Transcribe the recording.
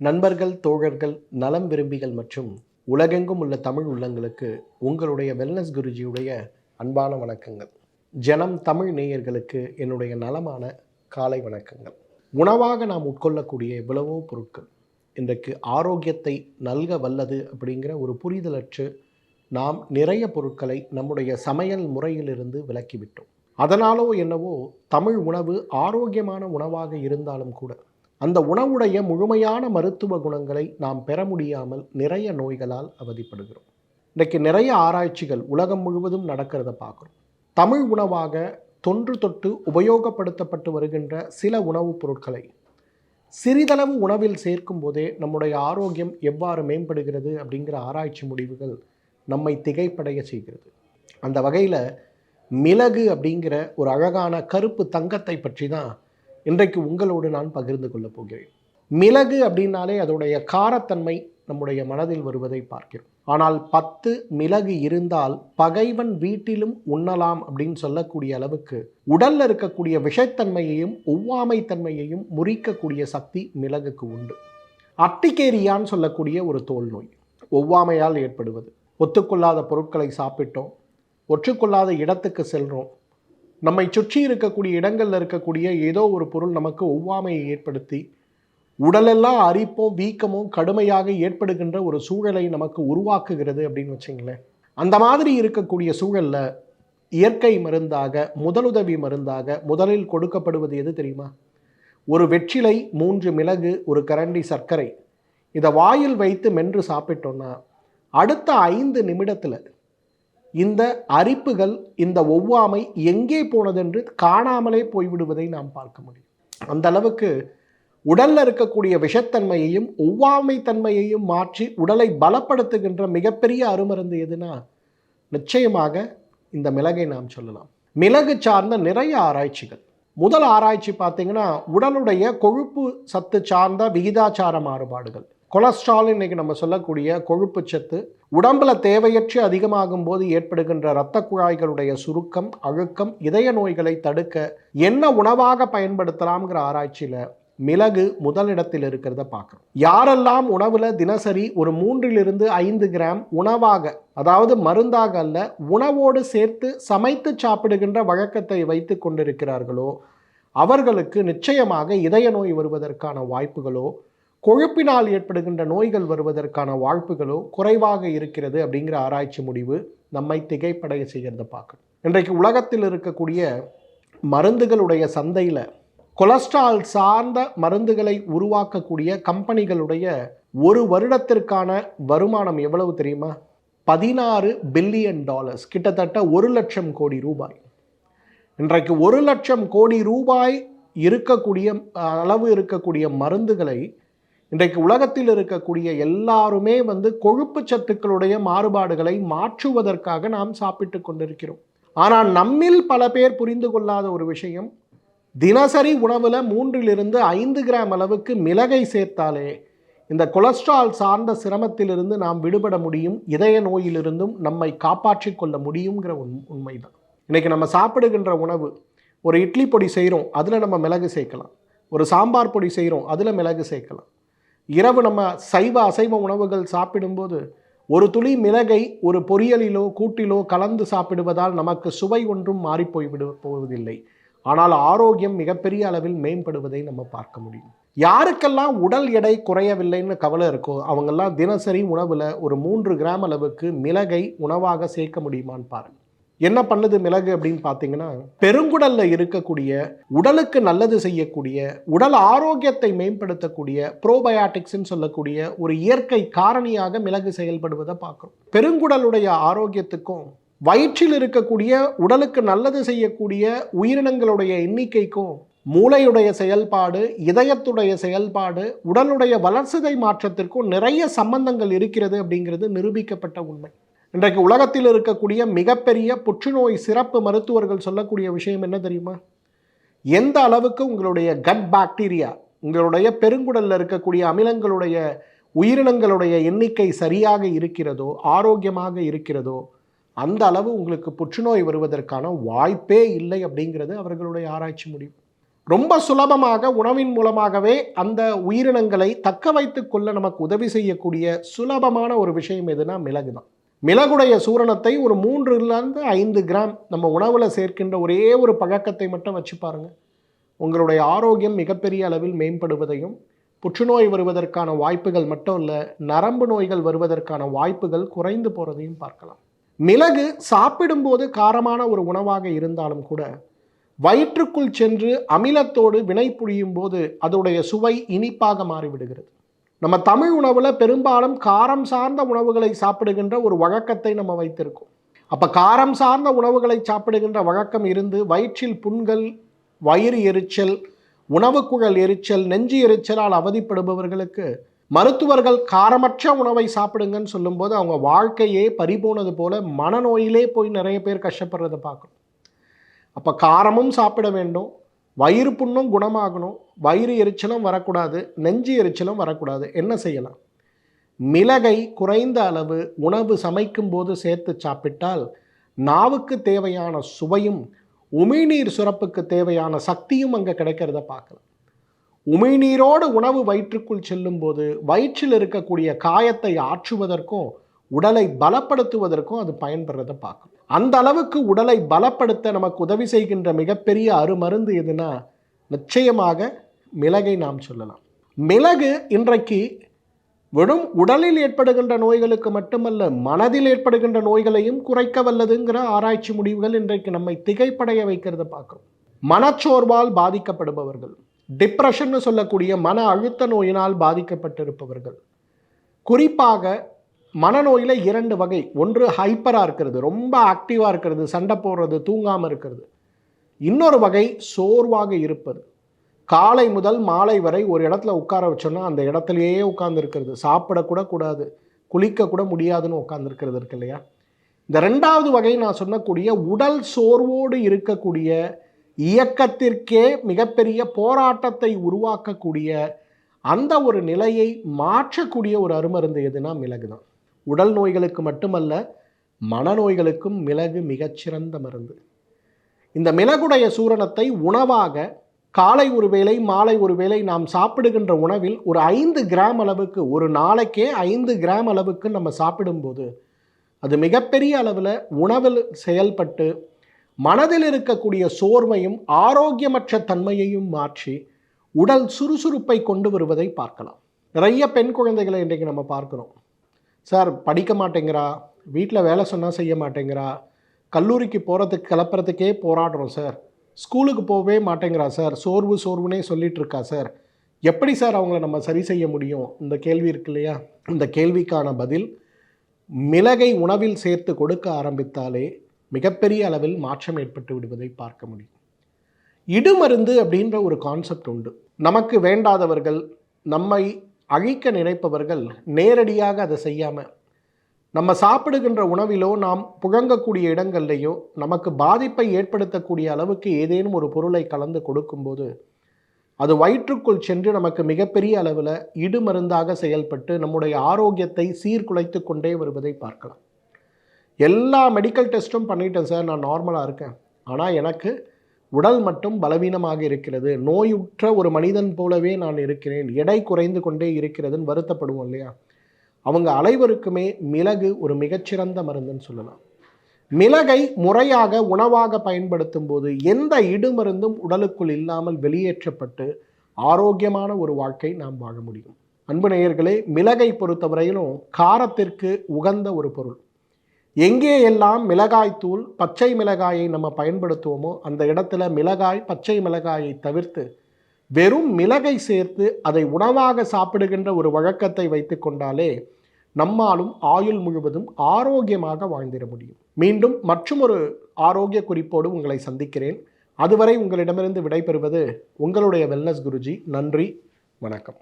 நண்பர்கள் தோழர்கள் நலம் விரும்பிகள் மற்றும் உலகெங்கும் உள்ள தமிழ் உள்ளங்களுக்கு உங்களுடைய வெல்னஸ் குருஜியுடைய அன்பான வணக்கங்கள். ஜனம் தமிழ் நேயர்களுக்கு என்னுடைய நலமான காலை வணக்கங்கள். உணவாக நாம் உட்கொள்ளக்கூடிய எவ்வளவோ பொருட்கள். இன்றைக்கு ஆரோக்கியத்தை நல்க வல்லது அப்படிங்கிற ஒரு புரிதலற்று நாம் நிறைய பொருட்களை நம்முடைய சமையல் முறையிலிருந்து விலக்கிவிட்டோம். அதனாலோ என்னவோ தமிழ் உணவு ஆரோக்கியமான உணவாக இருந்தாலும் கூட அந்த உணவுடைய முழுமையான மருத்துவ குணங்களை நாம் பெற முடியாமல் நிறைய நோய்களால் அவதிப்படுகிறோம். இன்றைக்கு நிறைய ஆராய்ச்சிகள் உலகம் முழுவதும் நடக்கிறத பார்க்குறோம். தமிழ் உணவாக தொன்று தொட்டு உபயோகப்படுத்தப்பட்டு வருகின்ற சில உணவுப் பொருட்களை சிறிதளவு உணவில் சேர்க்கும் போதே நம்முடைய ஆரோக்கியம் எவ்வாறு மேம்படுகிறது அப்படிங்கிற ஆராய்ச்சி முடிவுகள் நம்மை திகைப்படைய செய்கிறது. அந்த வகையில் மிளகு அப்படிங்கிற ஒரு அழகான கருப்பு தங்கத்தை பற்றி தான் இன்றைக்கு உங்களோடு நான் பகிர்ந்து கொள்ளப் போகிறேன். மிளகு அப்படின்னாலே அதோடைய காரத்தன்மை நம்முடைய மனதில் வருவதை பார்க்கிறோம். ஆனால் பத்து மிளகு இருந்தால் பகைவன் வீட்டிலும் உண்ணலாம் அப்படின்னு சொல்லக்கூடிய அளவுக்கு உடல்ல இருக்கக்கூடிய விஷத்தன்மையையும் ஒவ்வாமை தன்மையையும் முறிக்கக்கூடிய சக்தி மிளகுக்கு உண்டு. அட்டிகேரியான்னு சொல்லக்கூடிய ஒரு தோல் நோய். ஒவ்வாமையால் ஏற்படுவது. ஒத்துக்கொள்ளாத பொருட்களை சாப்பிட்டோம். ஒற்றுக்கொள்ளாத இடத்துக்கு செல்கிறோம் நம்மை சுற்றி இருக்கக்கூடிய இடங்களில் இருக்கக்கூடிய ஏதோ ஒரு பொருள் நமக்கு ஒவ்வாமையை ஏற்படுத்தி உடலெல்லாம் அரிப்பும் வீக்கமும் கடுமையாக ஏற்படுகின்ற ஒரு சூழலை நமக்கு உருவாக்குகிறது அப்படின்னு வச்சிங்களேன். அந்த மாதிரி இருக்கக்கூடிய சூழலில் இயற்கை மருந்தாக முதலுதவி மருந்தாக முதலில் கொடுக்கப்படுவது எது தெரியுமா? ஒரு வெற்றிலை மூன்று மிளகு ஒரு கரண்டி சர்க்கரை. இதை வாயில் வைத்து மென்று சாப்பிட்டோன்னா அடுத்த ஐந்து நிமிடத்தில் இந்த அரிப்புகள் இந்த ஒவ்வாமை எங்கே போனதென்று காணாமலே போய்விடுவதை நாம் பார்க்க முடியும். அந்த அளவுக்கு உடலில் இருக்கக்கூடிய விஷத்தன்மையையும் ஒவ்வாமை தன்மையையும் மாற்றி உடலை பலப்படுத்துகின்ற மிகப்பெரிய அருமருந்து எதுனா நிச்சயமாக இந்த மிளகை நாம் சொல்லலாம். மிளகு சார்ந்த நிறைய ஆராய்ச்சிகள். முதல் ஆராய்ச்சி பார்த்தீங்கன்னா உடலுடைய கொழுப்பு சத்து சார்ந்த விகிதாச்சார மாறுபாடுகள். கொலஸ்ட்ரால் இன்றைக்கி நம்ம சொல்லக்கூடிய கொழுப்பு சத்து உடம்புல தேவையற்று அதிகமாகும் போது ஏற்படுகின்ற இரத்த குழாய்களுடைய சுருக்கம் அழுக்கம் இதய நோய்களை தடுக்க என்ன உணவாக பயன்படுத்தலாம்ங்கிற ஆராய்ச்சியில் மிளகு முதலிடத்தில் இருக்கிறத பார்க்குறோம். யாரெல்லாம் உணவில் தினசரி ஒரு மூன்றிலிருந்து ஐந்து கிராம் உணவாக அதாவது மருந்தாக அல்ல உணவோடு சேர்த்து சமைத்து சாப்பிடுகின்ற வழக்கத்தை வைத்து கொண்டிருக்கிறார்களோ அவர்களுக்கு நிச்சயமாக இதய நோய் வருவதற்கான வாய்ப்புகளோ கொழுப்பினால் ஏற்படுகின்ற நோய்கள் வருவதற்கான வாய்ப்புகளோ குறைவாக இருக்கிறது அப்படிங்கிற ஆராய்ச்சி முடிவு நம்மை திகைப்படைய செய்கிறத பார்க்கணும். இன்றைக்கு உலகத்தில் இருக்கக்கூடிய மருந்துகளுடைய சந்தையில் கொலஸ்ட்ரால் சார்ந்த மருந்துகளை உருவாக்கக்கூடிய கம்பெனிகளுடைய ஒரு வருடத்திற்கான வருமானம் எவ்வளவு தெரியுமா? பதினாறு பில்லியன் டாலர்ஸ். கிட்டத்தட்ட ஒரு லட்சம் கோடி ரூபாய். இன்றைக்கு ஒரு லட்சம் கோடி ரூபாய் இருக்கக்கூடிய அளவு இருக்கக்கூடிய மருந்துகளை இன்றைக்கு உலகத்தில் இருக்கக்கூடிய எல்லாருமே வந்து கொழுப்பு சத்துக்களுடைய மாறுபாடுகளை மாற்றுவதற்காக நாம் சாப்பிட்டு கொண்டிருக்கிறோம். ஆனால் நம்மில் பல பேர் புரிந்து கொள்ளாத ஒரு விஷயம் தினசரி உணவில் மூன்றிலிருந்து ஐந்து கிராம் அளவுக்கு மிளகை சேர்த்தாலே இந்த கொலஸ்ட்ரால் சார்ந்த சிரமத்திலிருந்து நாம் விடுபட முடியும் இதய நோயிலிருந்தும் நம்மை காப்பாற்றி கொள்ள முடியுங்கிற உண் உண்மைதான். இன்றைக்கி நம்ம சாப்பிடுகின்ற உணவு ஒரு இட்லி பொடி செய்கிறோம் அதில் நம்ம மிளகு சேர்க்கலாம். ஒரு சாம்பார் பொடி செய்கிறோம் அதில் மிளகு சேர்க்கலாம். இரவு நம்ம சைவ அசைவ உணவுகள் சாப்பிடும்போது ஒரு துளி மிளகை ஒரு பொரியலிலோ கூட்டிலோ கலந்து சாப்பிடுவதால் நமக்கு சுவை ஒன்றும் மாறிப்போய் விடு போவதில்லை. ஆனால் ஆரோக்கியம் மிகப்பெரிய அளவில் மேம்படுவதை நம்ம பார்க்க முடியும். யாருக்கெல்லாம் உடல் எடை குறையவில்லைன்னு கவலை இருக்கோ அவங்கெல்லாம் தினசரி உணவில் ஒரு மூன்று கிராம் அளவுக்கு மிளகை உணவாக சேர்க்க முடியுமான்னு பாருங்கள் என்ன பண்ணுது மிளகு அப்படின்னு பார்த்தீங்கன்னா பெருங்குடல்ல இருக்கக்கூடிய உடலுக்கு நல்லது செய்யக்கூடிய உடல் ஆரோக்கியத்தை மேம்படுத்தக்கூடிய ப்ரோபயாட்டிக்ஸ்ன்னு சொல்லக்கூடிய ஒரு இயற்கை காரணியாக மிளகு செயல்படுவதை பார்க்குறோம். பெருங்குடலுடைய ஆரோக்கியத்துக்கும் வயிற்றில் இருக்கக்கூடிய உடலுக்கு நல்லது செய்யக்கூடிய உயிரினங்களுடைய எண்ணிக்கைக்கும் மூளையுடைய செயல்பாடு இதயத்துடைய செயல்பாடு உடலுடைய வளர்சிதை மாற்றத்திற்கும் நிறைய சம்பந்தங்கள் இருக்கிறது அப்படிங்கிறது நிரூபிக்கப்பட்ட உண்மை. இன்றைக்கு உலகத்தில் இருக்கக்கூடிய மிகப்பெரிய புற்றுநோய் சிறப்பு மருத்துவர்கள் சொல்லக்கூடிய விஷயம் என்ன தெரியுமா? எந்த அளவுக்கு உங்களுடைய கட் பாக்டீரியா உங்களுடைய பெருங்குடலில் இருக்கக்கூடிய அமிலங்களுடைய உயிரினங்களுடைய எண்ணிக்கை சரியாக இருக்கிறதோ ஆரோக்கியமாக இருக்கிறதோ அந்த அளவு உங்களுக்கு புற்றுநோய் வருவதற்கான வாய்ப்பே இல்லை அப்படிங்கிறது அவர்களுடைய ஆராய்ச்சி முடிவு. ரொம்ப சுலபமாக உணவின் மூலமாகவே அந்த உயிரினங்களை தக்க வைத்துக்கொள்ள நமக்கு உதவி செய்யக்கூடிய சுலபமான ஒரு விஷயம் எதுனா மிளகு தான் மிளகுடைய சூரணத்தை ஒரு மூன்றுலேருந்து ஐந்து கிராம் நம்ம உணவில் சேர்க்கின்ற ஒரே ஒரு பழக்கத்தை மட்டும் வச்சு பாருங்கள் உங்களுடைய ஆரோக்கியம் மிகப்பெரிய அளவில் மேம்படுவதையும் புற்றுநோய் வருவதற்கான வாய்ப்புகள் மட்டும் இல்லை நரம்பு நோய்கள் வருவதற்கான வாய்ப்புகள் குறைந்து போகிறதையும் பார்க்கலாம். மிளகு சாப்பிடும்போது காரமான ஒரு உணவாக இருந்தாலும் கூட வயிற்றுக்குள் சென்று அமிலத்தோடு வினை புரியும் போது அதோடைய சுவை இனிப்பாக மாறிவிடுகிறது. நம்ம தமிழ் உணவில் பெரும்பாலும் காரம் சார்ந்த உணவுகளை சாப்பிடுகின்ற ஒரு வழக்கத்தை நம்ம வைத்திருக்கோம். அப்போ காரம் சார்ந்த உணவுகளை சாப்பிடுகின்ற வழக்கம் இருந்து வயிற்றில் புண்கள் வயிறு எரிச்சல் உணவுக்குழல் எரிச்சல் நெஞ்சு எரிச்சலால் அவதிப்படுபவர்களுக்கு மருத்துவர்கள் காரமற்ற உணவை சாப்பிடுங்கன்னு சொல்லும்போது அவங்க வாழ்க்கையே பறிபோனது போல மனநோயிலே போய் நிறைய பேர் கஷ்டப்படுறதை பார்க்கணும். அப்போ காரமும் சாப்பிட வேண்டும் வயிறு புண்ணும் குணமாகணும் வயிறு எரிச்சலும் வரக்கூடாது நெஞ்சு எரிச்சலும் வரக்கூடாது. என்ன செய்யலாம்? மிளகை குறைந்த அளவு உணவு சமைக்கும் போது சேர்த்து சாப்பிட்டால் நாவுக்கு தேவையான சுவையும் உமிழ்நீர் சுரப்புக்கு தேவையான சக்தியும் அங்கே கிடைக்கிறத பார்க்கலாம். உமிழ்நீரோடு உணவு வயிற்றுக்குள் செல்லும்போது வயிற்றில் இருக்கக்கூடிய காயத்தை ஆற்றுவதற்கும் உடலை பலப்படுத்துவதற்கும் அது பயன்படுறதை பார்க்கும் அந்த அளவுக்கு உடலை பலப்படுத்த நமக்கு உதவி செய்கின்ற மிகப்பெரிய அருமருந்து எதுனா நிச்சயமாக மிளகை நாம் சொல்லலாம். மிளகு இன்றைக்கு வெறும் உடலில் ஏற்படுகின்ற நோய்களுக்கு மட்டுமல்ல மனதில் ஏற்படுகின்ற நோய்களையும் குறைக்க வல்லதுங்கிற ஆராய்ச்சி முடிவுகள் இன்றைக்கு நம்மை திகைப்படைய வைக்கிறத பார்க்குறோம். மனச்சோர்வால் பாதிக்கப்படுபவர்கள் டிப்ரெஷன் சொல்லக்கூடிய மன அழுத்த நோயினால் பாதிக்கப்பட்டிருப்பவர்கள். குறிப்பாக மனநோயில் இரண்டு வகை ஒன்று ஹைப்பராக இருக்கிறது ரொம்ப ஆக்டிவாக இருக்கிறது சண்டை போடுறது தூங்காமல் இருக்கிறது. இன்னொரு வகை சோர்வாக இருப்பது. காலை முதல் மாலை வரை ஒரு இடத்துல உட்கார வச்சோன்னா அந்த இடத்துலையே உட்காந்துருக்கிறது சாப்பிடக்கூட கூடாது. குளிக்கக்கூட முடியாதுன்னு உட்காந்துருக்கிறது இருக்கு இல்லையா? இந்த ரெண்டாவது வகை நான் சொன்னக்கூடிய உடல் சோர்வோடு இருக்கக்கூடிய இயக்கத்திற்கே மிகப்பெரிய போராட்டத்தை உருவாக்கக்கூடிய அந்த ஒரு நிலையை மாற்றக்கூடிய ஒரு அருமருந்து எதுனா மிளகு தான். உடல் நோய்களுக்கு மட்டுமல்ல மனநோய்களுக்கும் மிளகு மிகச்சிறந்த மருந்து. இந்த மிளகுடைய சூரணத்தை உணவாக காலை ஒரு வேளை மாலை ஒரு வேளை நாம் சாப்பிடுகின்ற உணவில் ஒரு ஐந்து கிராம் அளவுக்கு ஒரு நாளைக்கே ஐந்து கிராம் அளவுக்கு நம்ம சாப்பிடும்போது அது மிகப்பெரிய அளவில் உணவில் செயல்பட்டு மனதில் இருக்கக்கூடிய சோர்வையும் ஆரோக்கியமற்ற தன்மையையும் மாற்றி உடல் சுறுசுறுப்பை கொண்டு வருவதை பார்க்கலாம். நிறைய பெண் குழந்தைகளை இன்றைக்கு நம்ம பார்க்குறோம். சார் படிக்க மாட்டேங்கிறா வீட்டில் வேலை சொன்னால் செய்ய மாட்டேங்கிறா கல்லூரிக்கு போகிறதுக்கு கிளப்புறதுக்கே போராடுறோம் சார். ஸ்கூலுக்கு போகவே மாட்டேங்கிறா சார். சோர்வு சோர்வுனே சொல்லிட்டு இருக்கா சார். எப்படி சார் அவங்கள நம்ம சரி செய்ய முடியும்? இந்த கேள்வி இருக்கு இல்லையா? இந்த கேள்விக்கான பதில் மிளகை உணவில் சேர்த்து கொடுக்க ஆரம்பித்தாலே மிகப்பெரிய அளவில் மாற்றம் ஏற்பட்டு விடுவதை பார்க்க முடியும். இடுமருந்து அப்படின்ற ஒரு கான்செப்ட் உண்டு. நமக்கு வேண்டாதவர்கள் நம்மை அழிக்க நினைப்பவர்கள் நேரடியாக அதை செய்யாமல் நம்ம சாப்பிடுகின்ற உணவிலோ நாம் புழங்கக்கூடிய இடங்கள்லையோ நமக்கு பாதிப்பை ஏற்படுத்தக்கூடிய அளவுக்கு ஏதேனும் ஒரு பொருளை கலந்து கொடுக்கும்போது அது வயிற்றுக்குள் சென்று நமக்கு மிகப்பெரிய அளவில் இடுமருந்தாக செயல்பட்டு நம்முடைய ஆரோக்கியத்தை சீர்குலைத்து கொண்டே வருவதை பார்க்கலாம். எல்லா மெடிக்கல் டெஸ்ட்டும் பண்ணிட்டேன் சார். நான் நார்மலாக இருக்கேன். ஆனால் எனக்கு உடல் மட்டும் பலவீனமாக இருக்கிறது. நோயுற்ற ஒரு மனிதன் போலவே நான் இருக்கிறேன். எடை குறைந்து கொண்டே இருக்கிறதுன்னு வருத்தப்படுவோம் இல்லையா? அவங்க அனைவருக்குமே மிளகு ஒரு மிகச்சிறந்த மருந்துன்னு சொல்லலாம். மிளகை முறையாக உணவாக பயன்படுத்தும் போது எந்த இடுமருந்தும் உடலுக்குள் இல்லாமல் வெளியேற்றப்பட்டு ஆரோக்கியமான ஒரு வாழ்க்கை நாம் வாழ முடியும். அன்பு நேயர்களே மிளகை பொறுத்தவரையிலும் காரத்திற்கு உகந்த ஒரு பொருள். எங்கே எல்லாம் மிளகாய்த்தூள் பச்சை மிளகாயை நம்ம பயன்படுத்துவோமோ அந்த இடத்துல மிளகாய் பச்சை மிளகாயை தவிர்த்து வெறும் மிளகை சேர்த்து அதை உணவாக சாப்பிடுகின்ற ஒரு வழக்கத்தை வைத்து கொண்டாலே நம்மாலும் ஆயுள் முழுவதும் ஆரோக்கியமாக வாழ்ந்திட முடியும். மீண்டும் மற்றும் ஒரு ஆரோக்கிய குறிப்போடு உங்களை சந்திக்கிறேன். அதுவரை உங்களிடமிருந்து விடைபெறுவது உங்களுடைய வெல்னஸ் குருஜி. நன்றி. வணக்கம்.